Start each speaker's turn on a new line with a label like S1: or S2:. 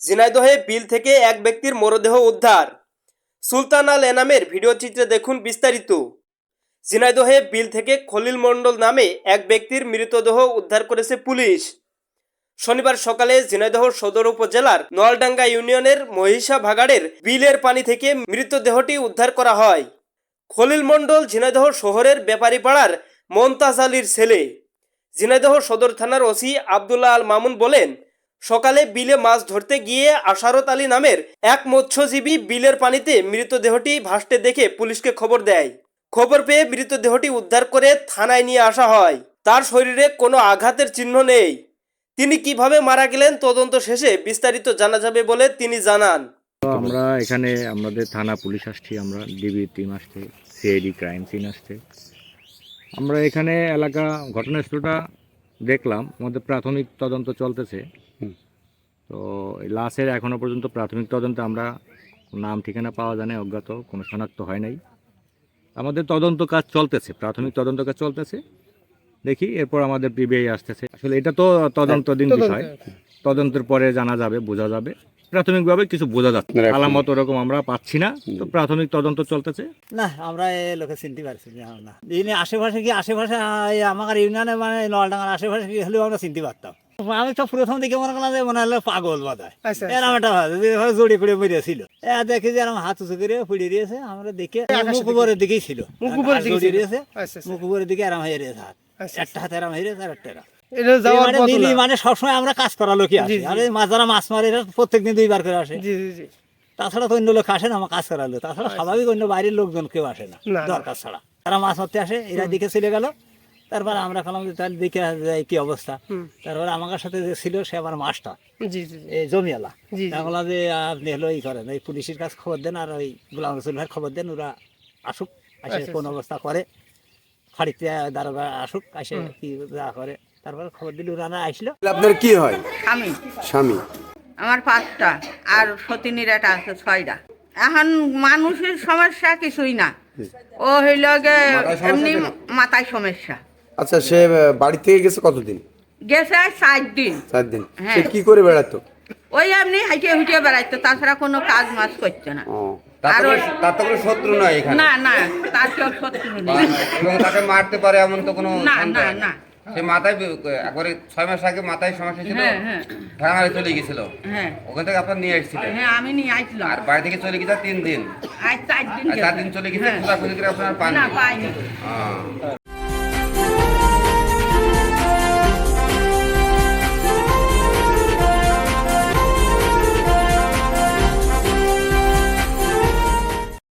S1: ঝিনাইদহে বিল থেকে এক ব্যক্তির মরদেহ উদ্ধার। সুলতান আল এনামের ভিডিও চিত্রে দেখুন বিস্তারিত। ঝিনাইদহে বিল থেকে খলিল মণ্ডল নামে এক ব্যক্তির মৃতদেহ উদ্ধার করেছে পুলিশ। শনিবার সকালে ঝিনাইদহ সদর উপজেলার নোয়ালডাঙ্গা ইউনিয়নের মহিষা ভাগাড়ের বিলের পানি থেকে মৃতদেহটি উদ্ধার করা হয়। খলিল মণ্ডল ঝিনাইদহ শহরের ব্যাপারীপাড়ার মমতাজ আলীর ছেলে। ঝিনাইদহ সদর থানার ওসি আবদুল্লাহ আল মামুন বলেন সকালে বিলে মাছ ধরতে গিয়ে আশারত আলী নামের এক মৎস্যজীবী বিলের পানিতে মৃতদেহটি ভাসতে দেখে পুলিশকে খবর দেয়। খবর পেয়ে মৃতদেহটি উদ্ধার করে থানায় নিয়ে আসা হয়। তার শরীরে কোনো আঘাতের চিহ্ন নেই। তিনি কীভাবে মারা গেলেন তদন্ত শেষে বিস্তারিত জানা যাবে বলে তিনি জানান।
S2: আমরা এখানে আমাদের থানা পুলিশ আসছি, আমরা ডিবি টিম আসছে, সিআইডি ক্রাইম সিন আসছে। আমরা এখানে এলাকা ঘটনাস্থলটা দেখলাম আমাদের প্রাথমিক তদন্ত চলতেছে। তো এই লাশের এখনও পর্যন্ত প্রাথমিক তদন্তে আমরা নাম ঠিকানা পাওয়া যায় না অজ্ঞাত কোনো শনাক্ত হয় নাই। আমাদের তদন্ত কাজ চলতেছে প্রাথমিক তদন্ত কাজ চলতেছে। দেখি এরপর আমাদের পিবিআই আসতেছে। আসলে এটা তো তদন্ত দিন বিষয় তদন্তের পরে জানা যাবে বোঝা যাবে। প্রাথমিকভাবে কিছু বোঝা যাচ্ছে। আলামত ওরকম আমরা পাচ্ছি না। তো প্রাথমিক তদন্ত চলতেছে।
S3: না আমরা এ লোকে চিনতে পারছি না না। আশেপাশে কি আশেপাশে আমার ইউনিয়নে মানে নলডাঙ্গার আশেপাশে কি হলেও আমরা চিনতে পারতাম। আমি তো প্রথম দিকে মনে করলাম যে মনে হলো পাগল বোধ হয়। এরকম একটা ভাব, জড়ি করে বেরিয়েছিল এ দেখি যে এরকম হাত উঁচু করে পড়ে দিয়েছে আমরা দেখে মুখ উপরের দিকেই ছিল।
S4: মুখ উপরের দিকে ছিল। আচ্ছা, আচ্ছা।
S3: মুখ উপরের দিকে আরাম হয়ে রয়েছে হাত।
S4: আচ্ছা,
S3: একটা হাতে আরাম হয়ে রয়েছে আর একটা এরম।
S4: এটা
S3: এই
S4: যাওয়ার
S3: মানে
S4: পথ
S3: মানে সবসময় আমরা কাজ করা লোকই আসি। আর মাছ যারা মাছ মারে এরা প্রত্যেকদিন দুইবার করে আসে।
S4: জি জি জি।
S3: তাছাড়া তো অন্য লোক আসে না আমার কাজ তাছাড়া স্বাভাবিক অন্য বাইরের লোকজন কেউ আসে না। দরকার ছাড়া। তারা মাছ মারতে আসে এরা দিকে চলে গেল। তারপরে আমরা যে তাহলে দেখে যাই কি অবস্থা? তারপরে আমার সাথে যে ছিল সে আমার মাস্টার এই জমিয়ালা। বললাম যে আপনি হলো ই করেন ওই পুলিশের কাছে খবর দেন আর ওই গোলাম রসুল ভাইয়ের খবর দেন ওরা আসুক আসে
S4: আচ্ছা,
S3: কোন অবস্থা করে। ফাড়িতে দারোগা আসুক আসে কি যা করে। তারপরে খবর দিল ওরা না আসলো
S5: আপনার কি হয়?
S6: আমি
S5: স্বামী।
S6: আমার পাঁচটা আর সতিনীর একটা আছে ছয়টা। এখন মানুষের সমস্যা কিছুই না। ও হইল গে এমনি মাথায় সমস্যা।
S5: আচ্ছা সে বাড়ি থেকে গেছে কতদিন?
S6: গেছে চার দিন।
S5: চার দিন।
S6: হ্যাঁ।
S5: সে কি করে বেড়াতো?
S6: ওই এমনি হাইটে হুইটে বেড়াইতো তাছাড়া কোনো কাজ মাছ করছে না।
S5: ও।
S7: তার তো কোনো শত্রু নয় এখানে।
S6: না না তার কেউ শত্রু নেই।
S7: তাকে মারতে পারে এমন তো কোনো
S6: না, না, না।
S7: সে মাথায় একবারে ছয় মাস আগে মাথায় সমস্যা ছিল
S6: হ্যাঁ, হ্যাঁ।
S7: চলে গেছিল
S6: হ্যাঁ।
S7: ওখান থেকে আপনার নিয়ে এসেছিলেন
S6: হ্যাঁ আমি নিয়ে আসছিলাম
S7: আর বাড়ি থেকে চলে গেছে তিন দিন।
S6: চার দিন
S7: আর চার দিন চলে গেছে। খোঁজাখুঁজি করে আপনার পান।